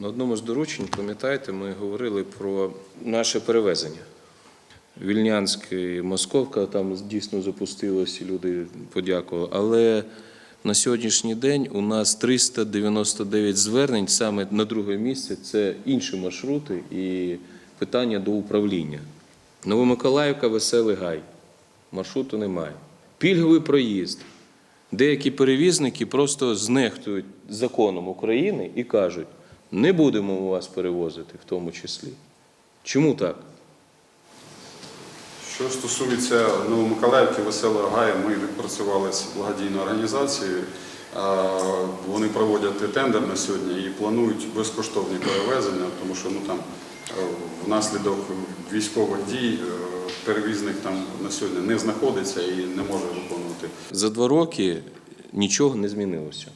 На одному з доручень, пам'ятаєте, ми говорили про наше перевезення. Вільнянськ Московка там дійсно запустилось, і люди подякували. Але на сьогоднішній день у нас 399 звернень саме на друге місце це інші маршрути і питання до управління. Новомиколаївка, Веселий Гай. Маршруту немає. Пільговий проїзд. Деякі перевізники просто знехтують законом України і кажуть, не будемо ми вас перевозити в тому числі. Чому так? Що стосується Новомиколаївки Веселого Гаю, ми відпрацювали з благодійною організацією. Вони проводять тендер на сьогодні і планують безкоштовні перевезення, тому що ну, там, е, внаслідок військових дій е, перевізник там на сьогодні не знаходиться і не може виконувати За два роки нічого не змінилося.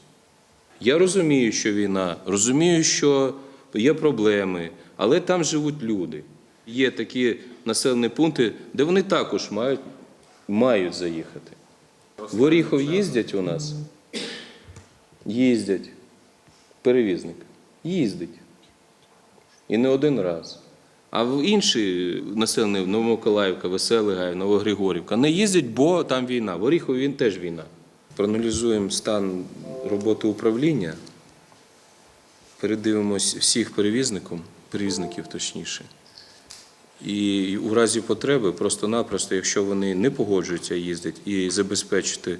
Я розумію, що війна, розумію, що є проблеми, але там живуть люди. Є такі населені пункти, де вони також мають, мають заїхати. В Оріхов їздять у нас? Їздять. Перевізник. Їздить. І не один раз. А в інші населені Новомиколаївка, Веселий Гай, Новогригорівка не їздять, бо там війна. В Оріхові він теж війна. Проаналізуємо стан роботи управління, передивимось всіх перевізників, перевізників точніше. І у разі потреби просто-напросто, якщо вони не погоджуються їздити і забезпечити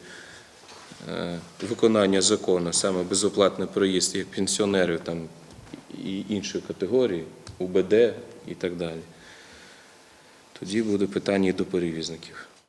е, виконання закону, саме безоплатний проїзд як пенсіонерів там, і іншої категорії, УБД і так далі, тоді буде питання і до перевізників.